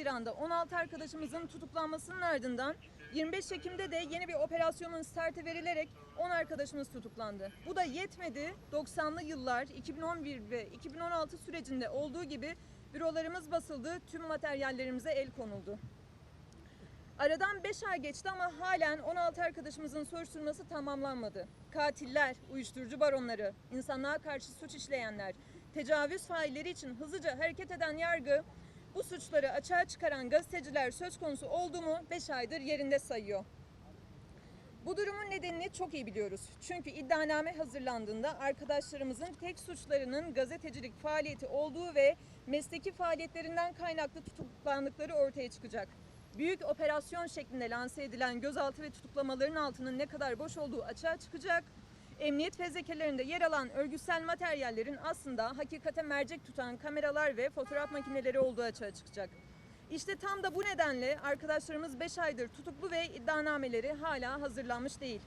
Haziran'da 16 arkadaşımızın tutuklanmasının ardından 25 Ekim'de de yeni bir operasyonun startı verilerek 10 arkadaşımız tutuklandı. Bu da yetmedi. 90'lı yıllar 2011 ve 2016 sürecinde olduğu gibi bürolarımız basıldı, tüm materyallerimize el konuldu. Aradan 5 ay geçti ama halen 16 arkadaşımızın soruşturması tamamlanmadı. Katiller, uyuşturucu baronları, insanlığa karşı suç işleyenler, tecavüz failleri için hızlıca hareket eden yargı bu suçları açığa çıkaran gazeteciler söz konusu oldu mu 5 aydır yerinde sayıyor. Bu durumun nedenini çok iyi biliyoruz. Çünkü iddianame hazırlandığında arkadaşlarımızın tek suçlarının gazetecilik faaliyeti olduğu ve mesleki faaliyetlerinden kaynaklı tutuklandıkları ortaya çıkacak. Büyük operasyon şeklinde lanse edilen gözaltı ve tutuklamaların altının ne kadar boş olduğu açığa çıkacak. Emniyet fezlekelerinde yer alan örgütsel materyallerin aslında hakikate mercek tutan kameralar ve fotoğraf makineleri olduğu açığa çıkacak. İşte tam da bu nedenle arkadaşlarımız 5 aydır tutuklu ve iddianameleri hala hazırlanmış değil.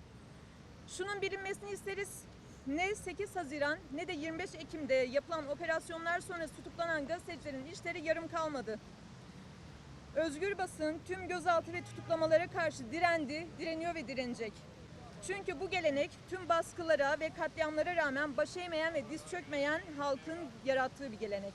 Şunun bilinmesini isteriz. Ne 8 Haziran ne de 25 Ekim'de yapılan operasyonlar sonrası tutuklanan gazetecilerin işleri yarım kalmadı. Özgür basın tüm gözaltı ve tutuklamalara karşı direndi, direniyor ve direnecek. Çünkü bu gelenek tüm baskılara ve katliamlara rağmen baş eğmeyen ve diz çökmeyen halkın yarattığı bir gelenek.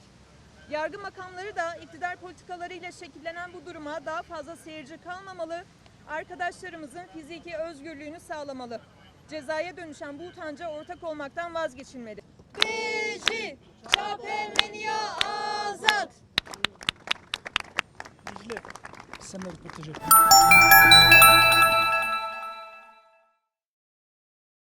Yargı makamları da iktidar politikalarıyla şekillenen bu duruma daha fazla seyirci kalmamalı, arkadaşlarımızın fiziki özgürlüğünü sağlamalı. Cezaya dönüşen bu utanca ortak olmaktan vazgeçilmeli. Bizi Çapemeniya azat! M'a protégé.